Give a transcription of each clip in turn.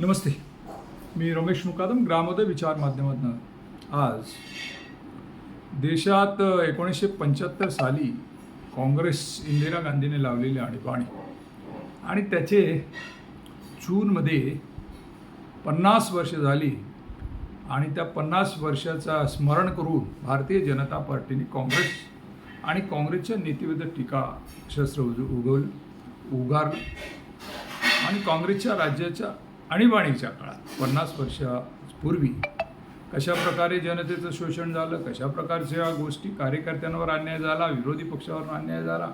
नमस्ते. मी रमेश मुकादम ग्रामोदय विचार माध्यमातून. आज देशात एकोणीसशे पंच्याहत्तर साली काँग्रेस इंदिरा गांधीने लावलेली आणीबाणी आणि त्याचे जूनमध्ये पन्नास वर्ष झाली आणि त्या पन्नास वर्षाचा स्मरण करून भारतीय जनता पार्टीने काँग्रेस आणि काँग्रेसच्या नीतीविरुद्ध टीका शस्त्र उज उगवलं उगारलं आणि काँग्रेसच्या राज्याच्या आणीबाणीच्या काळात पन्नास वर्षापूर्वी कशा प्रकारे जनतेचं शोषण झालं कशा प्रकारच्या गोष्टी कार्यकर्त्यांवर अन्याय झाला विरोधी पक्षावर अन्याय झाला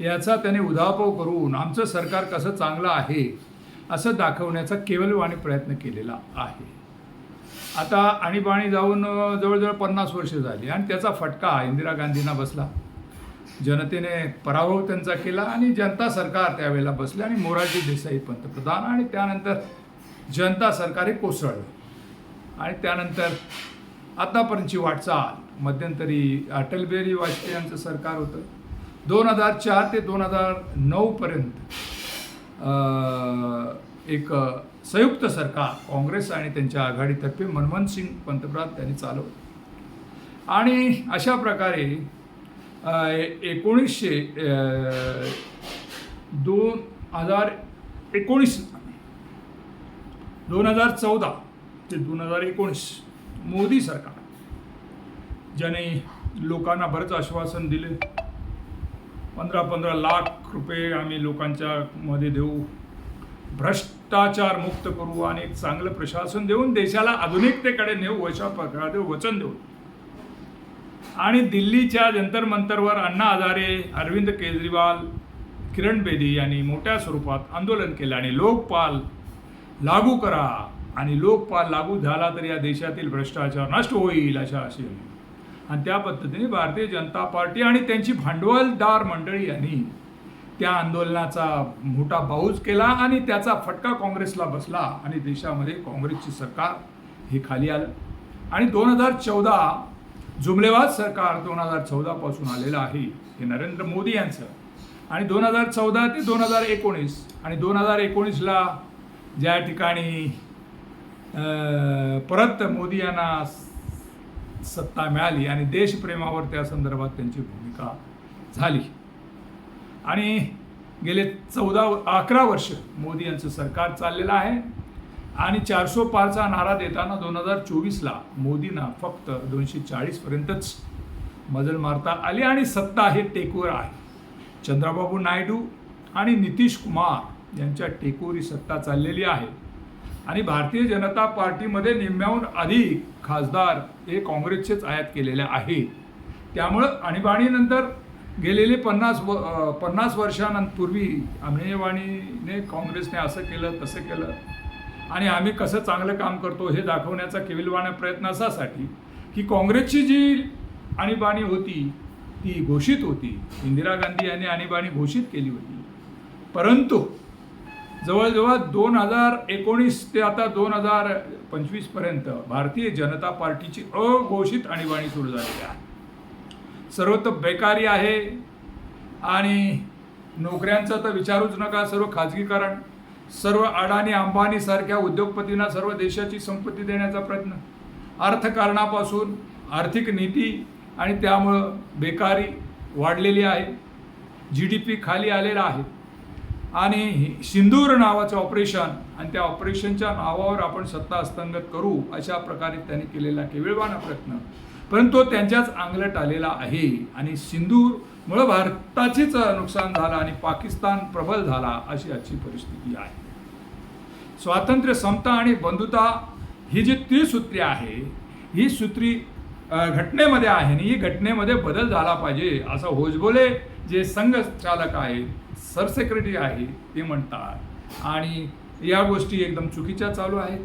याचा त्याने उधापव करून आमचं सरकार कसं चांगलं आहे असं दाखवण्याचा केवलवाणी प्रयत्न केलेला आहे. आता आणीबाणी जाऊन जवळजवळ पन्नास वर्ष झाली आणि त्याचा फटका इंदिरा गांधींना बसला. जनतेने पराभव त्यांचा केला आणि जनता सरकार त्यावेळेला बसले आणि मोरारजी देसाई पंतप्रधान आणि त्यानंतर जनता सरकार हे कोसळलं. आणि त्यानंतर आतापर्यंतची वाटचाल मध्यंतरी अटल बिहारी वाजपेयी यांचं सरकार होतं. दोन हजार चार ते दोन हजार नऊपर्यंत एक संयुक्त सरकार काँग्रेस आणि त्यांच्या आघाडीतर्फे मनमोहन सिंग पंतप्रधान त्यांनी चालवलं. आणि अशा प्रकारे एकोणीसशे दोन हजार एकोणीस दोन हजार चौदा ते दोन हजार एकोणीस मोदी सरकार ज्याने लोकांना बरंच आश्वासन दिले. पंधरा पंधरा लाख रुपये आम्ही लोकांच्या मध्ये देऊ. भ्रष्टाचार मुक्त करू आणि एक चांगलं प्रशासन देऊन देशाला आधुनिकतेकडे नेऊ अशा प्रकारे वचन देऊ आणि दिल्लीच्या जंतर मंतरवर अण्णा हजारे अरविंद केजरीवाल किरण बेदी यांनी मोठ्या स्वरूपात आंदोलन केलं आणि लोकपाल लागू करा. आणि लोकपाल लागू झाला तर या देशातील भ्रष्टाचार नष्ट होईल अशा अशी आणि त्या पद्धतीने भारतीय जनता पार्टी आणि त्यांची भांडवलदार मंडळी यांनी त्या आंदोलनाचा मोठा बाऊज केला आणि त्याचा फटका काँग्रेसला बसला आणि देशामध्ये काँग्रेसची सरकार हे खाली आलं. आणि दोन हजार चौदा जुमलेवाद सरकार दोन हजार चौदापासून आलेलं आहे हे नरेंद्र मोदी यांचं. आणि दोन हजार चौदा ते दोन हजार एकोणीस आणि दोन हजार एकोणीसला ज्या ठिकाणी परत मोदी यांना सत्ता मिळाली आणि देशप्रेमावर त्या संदर्भात त्यांची भूमिका झाली. आणि गेले चौदा अकरा वर्ष मोदी यांचं सरकार चाललेलं आहे. आणि चारशे पारचा नारा देताना दोन हजार चोवीसला मोदींना फक्त दोनशे चाळीसपर्यंतच मजल मारता आली आणि सत्ता हे टेकोर आहे. चंद्राबाबू नायडू आणि नितीश कुमार यांच्या टेकोरी सत्ता चाललेली आहे. आणि भारतीय जनता पार्टीमध्ये निम्म्याहून अधिक खासदार हे काँग्रेसचेच आयात केलेले आहेत. त्यामुळं आणीबाणीनंतर गेलेले पन्नास व पन्नास वर्षांपूर्वी आणीबाणीने काँग्रेसने असं केलं तसं केलं. आणि आम्ही कसं चांगलं काम करतो हे दाखवण्याचा केविलवाणा प्रयत्न असासाठी की काँग्रेसची जी आणीबाणी होती ती घोषित होती. इंदिरा गांधी यांनी आणीबाणी घोषित केली होती. परंतु जवळजवळ दोन हजार एकोणीस ते आता दोन हजार पंचवीसपर्यंत भारतीय जनता पार्टीची अघोषित आणीबाणी सुरू झालेली आहे. सर्वत्र बेकारी आहे आणि नोकऱ्यांचं तर विचारूच नका सर्व खाजगीकरण. सर्व अडाणी अंबानी सारख्या उद्योगपतींना सर्व देशाची संपत्ती देण्याचा प्रयत्न. अर्थकारणापासून आर्थिक नीती आणि त्यामुळं बेकारी वाढलेली आहे. जी डी पी खाली आलेला आहे. आणि सिंदूर नावाचं ऑपरेशन आणि त्या ऑपरेशनच्या नावावर आपण सत्ता हस्तंगत करू अशा प्रकारे त्यांनी केलेला केविळवाना प्रयत्न. परंतु तो त्यांच्याच अंगलट आलेला आहे आणि सिंदूरमुळं भारताचेच नुकसान झालं आणि पाकिस्तान प्रबल झाला अशी आजची परिस्थिती आहे. स्वातंत्र्य समता आणि बंधुता ही जी त्रिसूत्री आहे ही सूत्री घटनेमध्ये आहे आणि ही घटनेमध्ये बदल झाला पाहिजे असं होजबोले जे संघचालक आहेत सरसेक्रेटरी आहे ते म्हणतात. आणि या गोष्टी एकदम चुकीच्या चालू आहेत.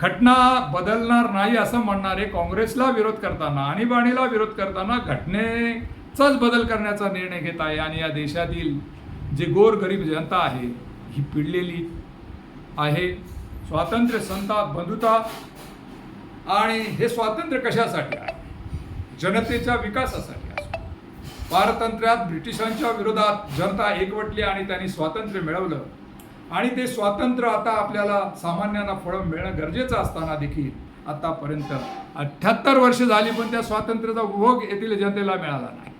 घटना बदलणार नाही असं म्हणणारे काँग्रेसला विरोध करताना आणीबाणीला विरोध करताना घटनेचाच बदल करण्याचा निर्णय घेत आहे आणि या देशातील जे गोरगरीब जनता आहे ही पिडलेली आहे. स्वातंत्र्य संता बंधुता आणि हे स्वातंत्र्य कशासाठी आहे? जनतेच्या विकासासाठी असो पारतंत्र्यात ब्रिटिशांच्या विरोधात जनता एकवटली आणि त्यांनी स्वातंत्र्य मिळवलं. आणि ते स्वातंत्र्य आता आपल्याला सामान्यांना फळं मिळणं गरजेचं असताना देखील आतापर्यंत अठ्ठ्याहत्तर वर्ष झाली पण त्या स्वातंत्र्याचा उपभोग येथील जनतेला मिळाला नाही.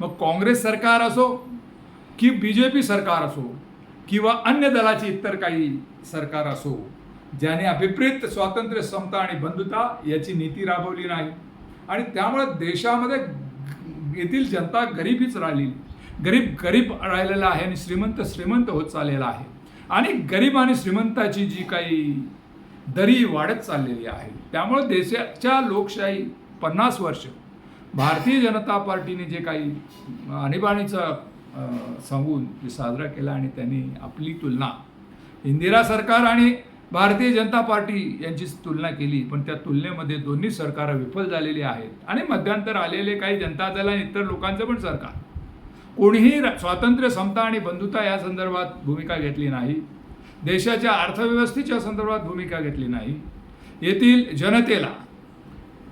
मग काँग्रेस सरकार असो की बी जे पी सरकार असो किंवा अन्य दलाची इतर काही सरकार असो ज्याने अभिप्रेत स्वातंत्र्य समता आणि बंधुता याची नीती राबवली नाही. आणि त्यामुळे देशामध्ये येथील जनता गरीबीच राहिली. गरीब गरीब राहिलेला आहे आणि श्रीमंत श्रीमंत होत चाललेला आहे. आणि गरीब आणि श्रीमंताची जी काही दरी वाढत चाललेली आहे त्यामुळे देशाच्या लोकशाही पन्नास वर्ष भारतीय जनता पार्टीने जे काही आणीबाणीचं सांगून साजरा केला आणि त्यांनी आपली तुलना. इंदिरा सरकार आणि भारतीय जनता पार्टी यांची तुलना केली पण त्या तुलनेमध्ये दोन्ही सरकारं विफल झालेली आहेत. आणि मध्यंतर आलेले काही जनता दल आणि इतर लोकांचं पण सरकार. कोणीही स्वातंत्र्य समता आणि बंधुता या संदर्भात भूमिका घेतली नाही. देशाच्या अर्थव्यवस्थेच्या संदर्भात भूमिका घेतली नाही. येथील जनतेला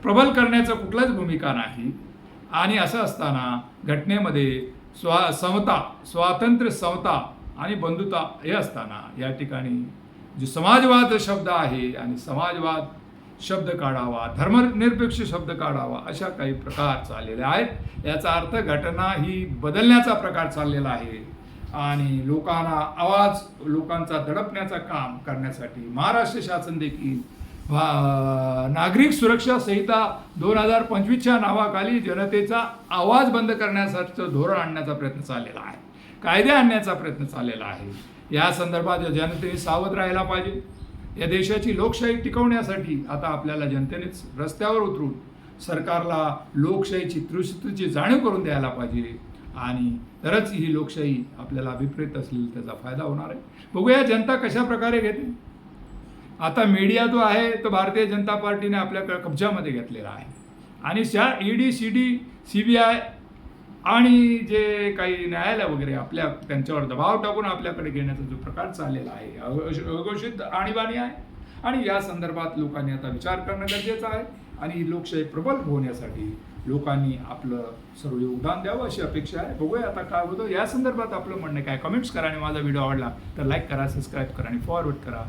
प्रबल करण्याचं कुठलाच भूमिका नाही. आणि असं असताना घटनेमध्ये स्वा समता स्वातंत्र्य समता आणि बंधुता हे असताना या ठिकाणी जो समाजवाद शब्द आहे आणि समाजवाद शब्द काढावा धर्मनिरपेक्ष शब्द काढावा अशा काही प्रकार चाललेले आहेत. याचा अर्थ घटना ही बदलण्याचा प्रकार चाललेला आहे आणि लोकांना आवाज लोकांचा दडपण्याचा काम करण्यासाठी महाराष्ट्र शासन देखील नागरिक सुरक्षा संहिता दोन हजार पंचवीसच्या नावाखाली जनतेचा आवाज बंद करण्यासाठीचं धोरण आणण्याचा प्रयत्न चाललेला आहे. कायदे आणण्याचा प्रयत्न चाललेला आहे. या संदर्भात जनतेने सावध राहायला पाहिजे. या देशाची लोकशाही टिकवण्यासाठी आता आपल्याला जनतेनेच रस्त्यावर उतरून सरकारला लोकशाहीची त्रिशूत्रीची जाणीव करून द्यायला पाहिजे आणि तरच ही लोकशाही आपल्याला अभिप्रेत असलेली त्याचा फायदा होणार आहे. बघूया जनता कशा प्रकारे घेते. आता मीडिया जो आहे तो भारतीय जनता पार्टीने आपल्या कब्जामध्ये घेतलेला आहे. आणि त्या ED C D C B I आणि जे काही न्यायालय वगैरे आपल्या त्यांच्यावर दबाव टाकून आपल्याकडे घेण्याचा जो प्रकार चाललेला आहे अघोष- अघोषित आणीबाणी आहे. आणि या संदर्भात लोकांनी आता विचार करणं गरजेचं आहे. आणि लोकशाही प्रबल होण्यासाठी लोकांनी आपलं सर्व योगदान द्यावं अशी अपेक्षा आहे. बघूया आता काय होतं. या संदर्भात आपलं म्हणणं काय? कमेंट्स करा आणि माझा व्हिडिओ आवडला तर लाईक करा सबस्क्राईब करा आणि फॉरवर्ड करा.